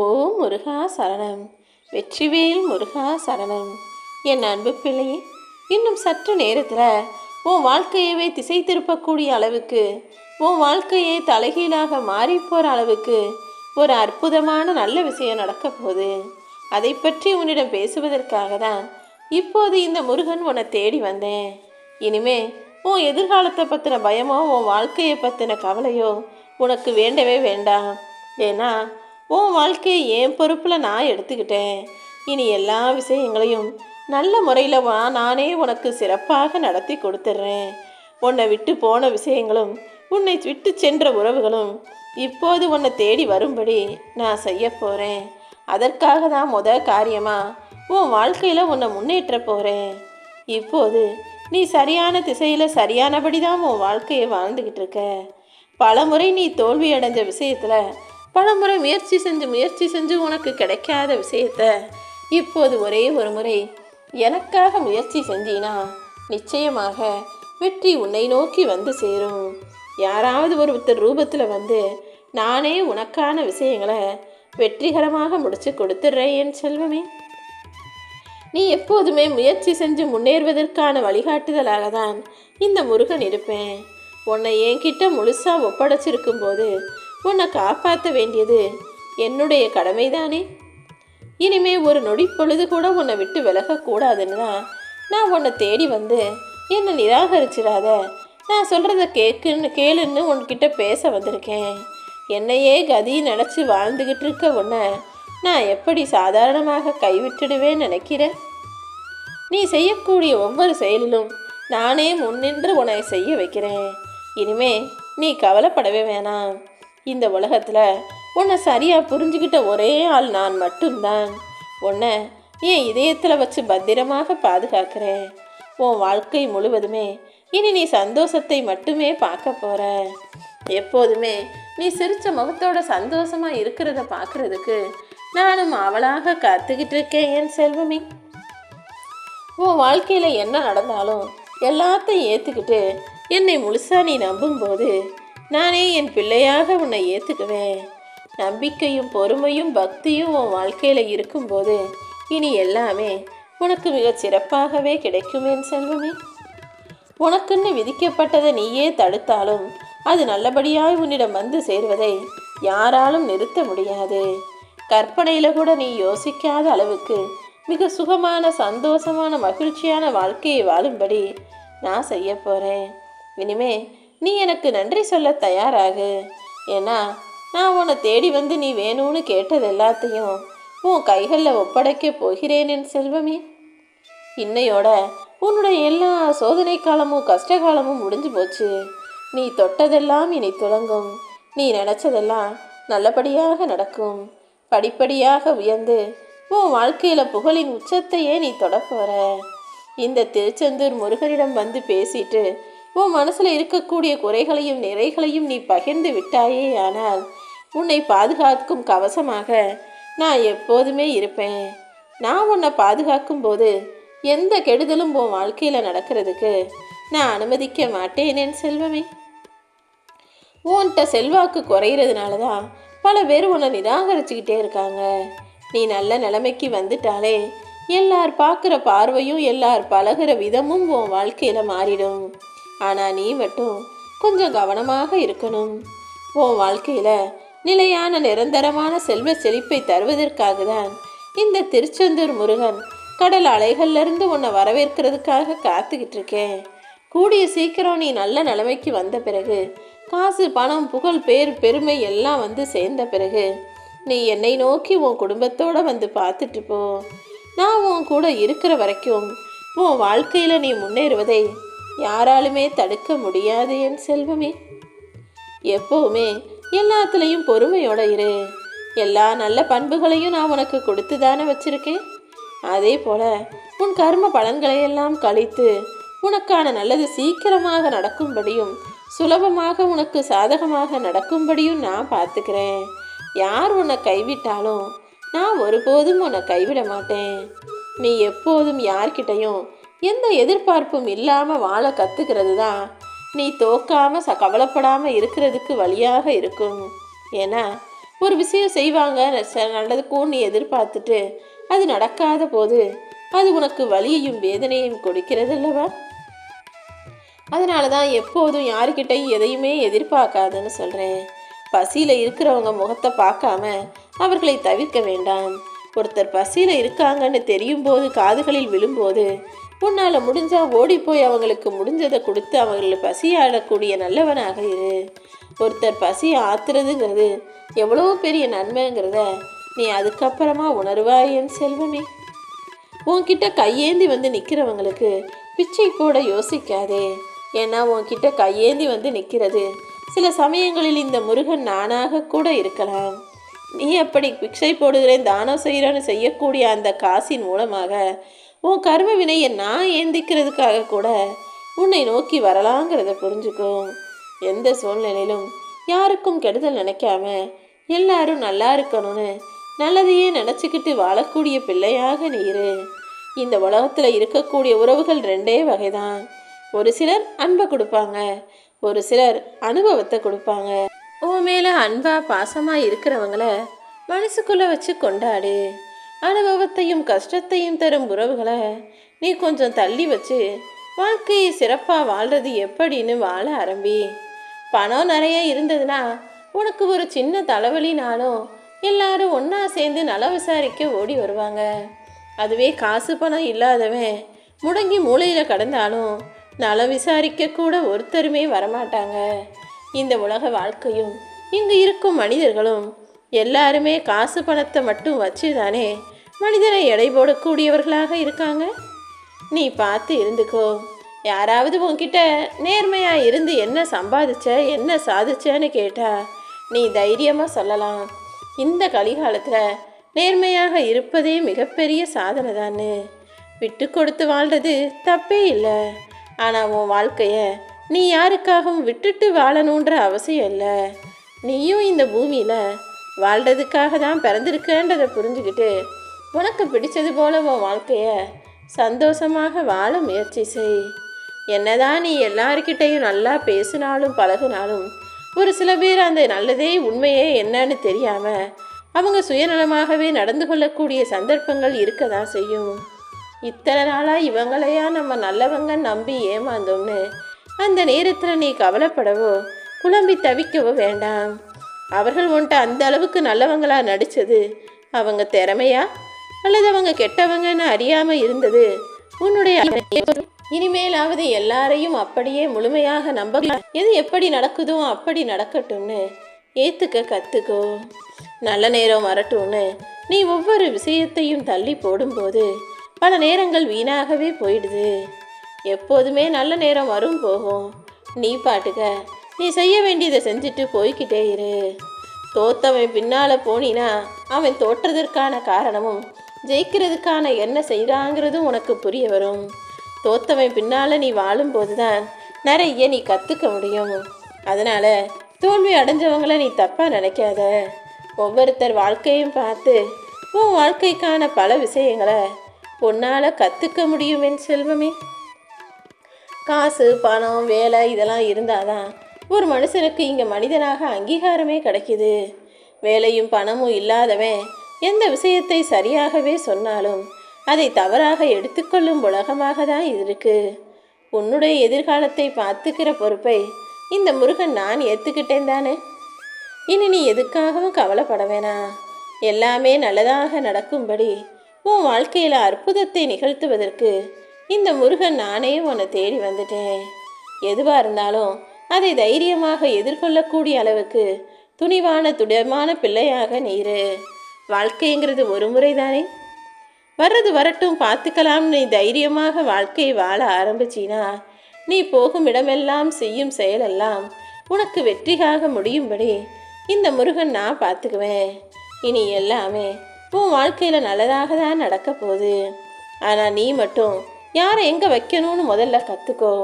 ஓ முருகா சரணம். வெற்றிவேல் முருகா சரணம். என் அன்பு பிள்ளையே இன்னும் சற்று நேரத்தில் உன் வாழ்க்கையவே திசை திருப்பக்கூடிய அளவுக்கு உன் வாழ்க்கையை தலைகீழாக மாறி போகிற அளவுக்கு ஒரு அற்புதமான நல்ல விஷயம் நடக்க போகுது. அதை பற்றி உன்னிடம் பேசுவதற்காக தான் இப்போது இந்த முருகன் உன்னை தேடி வந்தேன். இனிமே உன் எதிர்காலத்தை பற்றின பயமோ உன் வாழ்க்கையை பற்றின கவலையோ உனக்கு வேண்டவே வேண்டாம். ஏன்னா உன் வாழ்க்கையை என் பொறுப்பில் நான் எடுத்துக்கிட்டேன். இனி எல்லா விஷயங்களையும் நல்ல முறையில் வா நானே உனக்கு சிறப்பாக நடத்தி கொடுத்துட்றேன். உன்னை விட்டு போன விஷயங்களும் உன்னை விட்டு சென்ற உறவுகளும் இப்போது உன்னை தேடி வரும்படி நான் செய்ய போகிறேன் அதற்காக தான் முத காரியமாக உன் வாழ்க்கையில் உன்னை முன்னேற்ற போகிறேன் இப்போது நீ சரியான திசையில் சரியானபடி தான் உன் வாழ்க்கையை வாழ்ந்துக்கிட்டு இருக்க. பலமுறை நீ தோல்வி அடைஞ்ச விஷயத்தில் பலமுறை முயற்சி செஞ்சு முயற்சி செஞ்சு உனக்கு கிடைக்காத விஷயத்த இப்போது ஒரே ஒரு முறை எனக்காக முயற்சி செஞ்சினா நிச்சயமாக வெற்றி உன்னை நோக்கி வந்து சேரும். யாராவது ஒருத்தர் ரூபத்தில் வந்து நானே உனக்கான விஷயங்களை வெற்றிகரமாக முடிச்சு கொடுத்துட்றேன் என் செல்வமே. நீ எப்போதுமே முயற்சி செஞ்சு முன்னேறுவதற்கான வழிகாட்டுதலாக தான் இந்த முருகன் இருப்பேன். உன்னை என்கிட்ட முழுசாக ஒப்படைச்சிருக்கும் போது உன்னை காப்பாற்ற வேண்டியது என்னுடைய கடமைதானே? இனிமே ஒரு நொடி பொழுது கூட உன்னை விட்டு விலகக்கூடாதுன்னு தான் நான் உன்னை தேடி வந்து என்னை நிராகரிச்சிடாத. நான் சொல்கிறத கேட்குன்னு கேளுன்னு உன்கிட்ட பேச வந்திருக்கேன். என்னையே கதி நினச்சி வாழ்ந்துக்கிட்டு இருக்க உன்னை நான் எப்படி சாதாரணமாக கைவிட்டுடுவேன்னு நினைக்கிறேன் நீ செய்யக்கூடிய ஒவ்வொரு செயலிலும் நானே முன்னின்று உன்னை செய்ய வைக்கிறேன். இனிமே நீ கவலைப்படவே வேணாம். இந்த உலகத்தில் உன்னை சரியாக புரிஞ்சுக்கிட்ட ஒரே ஆள் நான் மட்டும்தான். உன்னை என் இதயத்தில் வச்சு பத்திரமாக பாதுகாக்கிறேன். உன் வாழ்க்கை முழுவதுமே இனி நீ சந்தோஷத்தை மட்டுமே பார்க்க போகிற எப்போதுமே நீ சிரித்த முகத்தோட சந்தோஷமாக இருக்கிறத பார்க்குறதுக்கு நானும் அவளாக காத்துக்கிட்டு இருக்கேன் என் செல்வமே. உன் வாழ்க்கையில் என்ன நடந்தாலும் எல்லாத்தையும் ஏற்றுக்கிட்டு என்னை முழுசா நீ நம்பும்போது நானே என் பிள்ளையாக உன்னை ஏற்றுக்குவேன் நம்பிக்கையும் பொறுமையும் பக்தியும் உன் வாழ்க்கையில் இருக்கும்போது இனி எல்லாமே உனக்கு மிகச் சிறப்பாகவே கிடைக்கும் என் செல்வமே. உனக்குன்னு விதிக்கப்பட்டதை நீயே தடுத்தாலும் அது நல்லபடியாய் உன்னிடம் வந்து சேர்வதை யாராலும் நிறுத்த முடியாது. கற்பனையில் கூட நீ யோசிக்காத அளவுக்கு மிக சுகமான சந்தோஷமான மகிழ்ச்சியான வாழ்க்கையை வாழும்படி நான் செய்ய போகிறேன் இனிமே நீ எனக்கு நன்றி சொல்ல தயாராகு. ஏன்னா நான் உன்னை தேடி வந்து நீ வேணும்னு கேட்டது எல்லாத்தையும் உன் கைகளில் ஒப்படைக்க போகிறேன் என் செல்வமே. இன்னையோட உன்னுடைய எல்லா சோதனை காலமும் கஷ்ட காலமும் முடிஞ்சு போச்சு. நீ தொட்டதெல்லாம் இனி துலங்கும். நீ நினச்சதெல்லாம் நல்லபடியாக நடக்கும். படிப்படியாக உயர்ந்து உன் வாழ்க்கையில் புகழின் உச்சத்தையே நீ தொடப்போற இந்த திருச்செந்தூர் முருகனிடம் வந்து பேசிட்டு உன் மனசில் இருக்கக்கூடிய குறைகளையும் நிறைகளையும் நீ பகிர்ந்து விட்டாயே ஆனால் உன்னை பாதுகாக்கும் கவசமாக நான் எப்போதுமே இருப்பேன். நான் உன்னை பாதுகாக்கும் போது எந்த கெடுதலும் உன் வாழ்க்கையில் நடக்கிறதுக்கு நான் அனுமதிக்க மாட்டேன் என் செல்வமே. உன்கிட்ட செல்வாக்கு குறையிறதுனால தான் பல பேர் உன்னை நிராகரிச்சுக்கிட்டே இருக்காங்க. நீ நல்ல நிலைமைக்கு வந்துட்டாலே எல்லார் பார்க்குற பார்வையும் எல்லார் பழகுற விதமும் உன் வாழ்க்கையில் மாறிடும். ஆனால் நீ மட்டும் கொஞ்சம் கவனமாக இருக்கணும். உன் வாழ்க்கையில் நிலையான நிரந்தரமான செல்வ செழிப்பை தருவதற்காக தான் இந்த திருச்செந்தூர் முருகன் கடல் அலைகள்லேருந்து உன்னை வரவேற்கிறதுக்காக காத்துக்கிட்டு இருக்கேன். கூடிய சீக்கிரம் நீ நல்ல நிலைமைக்கு வந்த பிறகு காசு பணம் புகழ் பேர் பெருமை எல்லாம் வந்து சேர்ந்த பிறகு நீ என்னை நோக்கி உன் குடும்பத்தோடு வந்து பார்த்துட்டு போ. நான் உன் கூட இருக்கிற வரைக்கும் உன் வாழ்க்கையில் நீ முன்னேறுவதை யாராலுமே தடுக்க முடியாது என் செல்வமே. எப்பவுமே எல்லாத்துலேயும் பொறுமையோட இரு. எல்லா நல்ல பண்புகளையும் நான் உனக்கு கொடுத்து தானே வச்சிருக்கேன். அதே போல உன் கர்ம பலன்களையெல்லாம் கழித்து உனக்கான நல்லது சீக்கிரமாக நடக்கும்படியும் சுலபமாக உனக்கு சாதகமாக நடக்கும்படியும் நான் பார்த்துக்கிறேன். யார் உன்னை கைவிட்டாலும் நான் ஒருபோதும் உன்னை கைவிட மாட்டேன். நீ எப்போதும் யார்கிட்டையும் எந்த எதிர்பார்ப்பும் இல்லாமல் வாழ கற்றுக்கிறது தான் நீ தோக்காம ச கவலைப்படாமல் இருக்கிறதுக்கு வழியாக இருக்கும். ஏன்னா ஒரு விஷயம் செய்வாங்க நல்லதுக்கும் நீ எதிர்பார்த்துட்டு அது நடக்காத போது அது உனக்கு வலியையும் வேதனையும் கொடுக்கிறது அல்லவா? அதனால தான் எப்போதும் யாருக்கிட்டையும் எதையுமே எதிர்பார்க்காதுன்னு சொல்கிறேன் பசியில் இருக்கிறவங்க முகத்தை பார்க்காம அவர்களை தவிர்க்க வேண்டாம். ஒருத்தர் பசியில் இருக்காங்கன்னு தெரியும் போது காதுகளில் விழும்போது உன்னால் முடிஞ்சால் ஓடி போய் அவங்களுக்கு முடிஞ்சதை கொடுத்து அவங்களை பசியாடக்கூடிய நல்லவனாக இரு. ஒருத்தர் பசியை ஆத்துறதுங்கிறது எவ்வளோ பெரிய நன்மைங்கிறத நீ அதுக்கப்புறமா உணர்வாய் என் செல்வமே. உன்கிட்ட கையேந்தி வந்து நிற்கிறவங்களுக்கு பிச்சை போட யோசிக்காதே. ஏன்னா உன்கிட்ட கையேந்தி வந்து நிற்கிறது சில சமயங்களில் இந்த முருகன் நானாக கூட இருக்கலாம். நீ அப்படி பிச்சை போடுகிறேன் தானம் செய்கிறேன்னு செய்யக்கூடிய அந்த காசின் மூலமாக உன் கர்ம வினையை நான் ஏந்திக்கிறதுக்காக கூட உன்னை நோக்கி வரலாங்கிறத புரிஞ்சுக்கோ. எந்த சூழ்நிலையிலும் யாருக்கும் கெடுதல் நினைக்காம எல்லாரும் நல்லா இருக்கணும்னு நல்லதையே நினச்சிக்கிட்டு வாழக்கூடிய பிள்ளையாக நீ இரு. இந்த உலகத்தில் இருக்கக்கூடிய உறவுகள் ரெண்டே வகைதான். ஒரு சிலர் அன்பை கொடுப்பாங்க ஒரு சிலர் அனுபவத்தை கொடுப்பாங்க. உன் மேலே அன்பா பாசமாக இருக்கிறவங்கள மனசுக்குள்ளே வச்சு கொண்டாடு. அனுபவத்தையும் கஷ்டத்தையும் தரும் உறவுகளை நீ கொஞ்சம் தள்ளி வச்சு வாழ்க்கையை சிறப்பாக வாழ்றது எப்படின்னு வாழ ஆரம்பி. பணம் நிறைய இருந்ததுன்னா உனக்கு ஒரு சின்ன தலைவலினாலும் எல்லாரும் ஒன்றா சேர்ந்து நல விசாரிக்க ஓடி வருவாங்க. அதுவே காசு பணம் இல்லாதவன் முடங்கி மூலையில் கடந்தாலும் நல விசாரிக்க கூட ஒருத்தருமே வரமாட்டாங்க. இந்த உலக வாழ்க்கையும் இங்கு இருக்கும் மனிதர்களும் எல்லாருமே காசு பணத்தை மட்டும் வச்சு தானே மனிதனை எடை போடக்கூடியவர்களாக இருக்காங்க. நீ பார்த்து இருந்துக்கோ. யாராவது உன்கிட்ட நேர்மையாக இருந்து என்ன சம்பாதிச்ச என்ன சாதிச்சேன்னு கேட்டா நீ தைரியமாக சொல்லலாம். இந்த கலிகாலத்தில் நேர்மையாக இருப்பதே மிகப்பெரிய சாதனை தானு விட்டு கொடுத்து வாழ்றது தப்பே இல்லை. ஆனால் உன் வாழ்க்கையை நீ யாருக்காகவும் விட்டுட்டு வாழணுன்ற அவசியம் இல்லை. நீயும் இந்த பூமியில் வாழ்றதுக்காக தான் பிறந்திருக்கன்றதை புரிஞ்சுக்கிட்டு உனக்கு பிடிச்சது போல உன் வாழ்க்கைய சந்தோஷமாக வாழ முயற்சி செய். என்னதான் நீ எல்லாருக்கிட்டையும் நல்லா பேசினாலும் பழகுனாலும் ஒரு சில பேர் அந்த நல்லதே உண்மையே என்னன்னு தெரியாம அவங்க சுயநலமாகவே நடந்து கொள்ளக்கூடிய சந்தர்ப்பங்கள் இருக்க தான் செய்யும். இத்தனை நாளாக இவங்களையா நம்ம நல்லவங்க நம்பி ஏமாந்தோம்னு அந்த நேரத்தில் நீ கவலைப்படவோ குழம்பி தவிக்கவோ வேண்டாம். அவர்கள் உன்ட்ட அந்த அளவுக்கு நல்லவங்களா நடிச்சது அவங்க திறமையா? அல்லது அவங்க கெட்டவங்கன்னு அறியாம இருந்தது. உன்னுடைய இனிமேலாவது எல்லாரையும் அப்படியே முழுமையாக நம்ப எது எப்படி நடக்குதோ அப்படி நடக்கட்டும்னு ஏத்துக்க கத்துக்கோ. நல்ல நேரம் வரட்டும்னு நீ ஒவ்வொரு விஷயத்தையும் தள்ளி போடும்போது பல நேரங்கள் வீணாகவே போயிடுது. எப்போதுமே நல்ல நேரம் வரும் போகும். நீ பாட்டுக்க நீ செய்ய வேண்டியதை செஞ்சுட்டு போய்க்கிட்டே இரு. தோத்தவன் பின்னால போனினா அவன் தோற்றதற்கான காரணமும் ஜெயிக்கிறதுக்கான என்ன செய்கிறாங்கிறதும் உனக்கு புரிய வரும். தோத்தவன் பின்னால் நீ வாழும்போது தான் நிறைய நீ கற்றுக்க முடியும். அதனால் தோல்வி அடைஞ்சவங்கள நீ தப்பாக நினைக்காத. ஒவ்வொருத்தர் வாழ்க்கையும் பார்த்து உன் வாழ்க்கைக்கான பல விஷயங்களை உன்னால் கற்றுக்க முடியும் என் செல்வமே. காசு பணம் வேலை இதெல்லாம் இருந்தால் தான் ஒரு மனுஷனுக்கு இங்கே மனிதனாக அங்கீகாரமே கிடைக்குது. வேலையும் பணமும் இல்லாதவன் எந்த விஷயத்தை சரியாகவே சொன்னாலும் அதை தவறாக எடுத்துக்கொள்ளும் உலகமாக தான் இருக்கு. உன்னுடைய எதிர்காலத்தை பார்த்துக்கிற பொறுப்பை இந்த முருகன் நான் ஏற்றுக்கிட்டேன் தானே? இனி நீ எதுக்காகவும் கவலைப்பட வேணாம் எல்லாமே நல்லதாக நடக்கும்படி உன் வாழ்க்கையில் அற்புதத்தை நிகழ்த்துவதற்கு இந்த முருகன் நானே உன்னை தேடி வந்துட்டேன். எதுவாக இருந்தாலும் அதை தைரியமாக எதிர்கொள்ளக்கூடிய அளவுக்கு துணிவான துடமான பிள்ளையாக நீரு வாழ்க்கைங்கிறது ஒரு முறை தானே வர்றது வரட்டும் பார்த்துக்கலாம். நீ தைரியமாக வாழ்க்கையை வாழ ஆரம்பிச்சினா நீ போகும் இடமெல்லாம் செய்யும் செயலெல்லாம் உனக்கு வெற்றியாக முடியும்படி இந்த முருகன் நான் பார்த்துக்குவேன். இனி எல்லாமே உன் வாழ்க்கையில் நல்லதாக தான் நடக்க போகுது. ஆனால் நீ மட்டும் யாரை எங்கே வைக்கணும்னு முதல்ல கற்றுக்கோ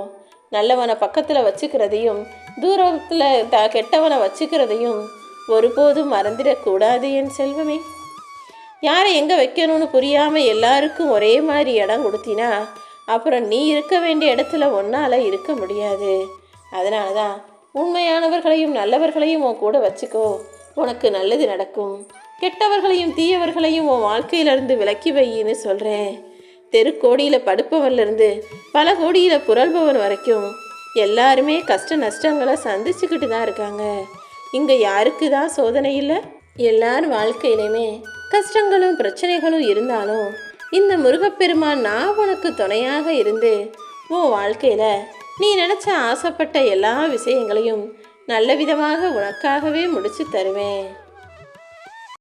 நல்லவனை பக்கத்தில் வச்சுக்கிறதையும் தூரத்தில் த கெட்டவனை வச்சுக்கிறதையும் ஒருபோதும் மறந்துடக்கூடாது என் செல்வமே. யாரை எங்கே வைக்கணும்னு புரியாமல் எல்லாருக்கும் ஒரே மாதிரி இடம் கொடுத்தினா அப்புறம் நீ இருக்க வேண்டிய இடத்துல ஒன்றால் இருக்க முடியாது. அதனால தான் உண்மையானவர்களையும் நல்லவர்களையும் உன் கூட வச்சுக்கோ. உனக்கு நல்லது நடக்கும். கெட்டவர்களையும் தீயவர்களையும் உன் வாழ்க்கையிலிருந்து விலக்கி வையின்னு சொல்கிறேன் தெருக்கோடியில் படுப்பவன்லேருந்து பல கோடியில் புரள்பவன் வரைக்கும் எல்லாருமே கஷ்ட நஷ்டங்களை சந்திச்சுக்கிட்டு தான் இருக்காங்க. இங்கே யாருக்கு தான் சோதனை இல்லை? எல்லார் வாழ்க்கையிலையுமே கஷ்டங்களும் பிரச்சனைகளும் இருந்தாலும் இந்த முருகப்பெருமான் நான் உனக்கு துணையாக இருந்து உன் வாழ்க்கையில் நீ நினச்ச ஆசைப்பட்ட எல்லா விஷயங்களையும் நல்ல விதமாக உனக்காகவே முடிச்சு தருவேன்.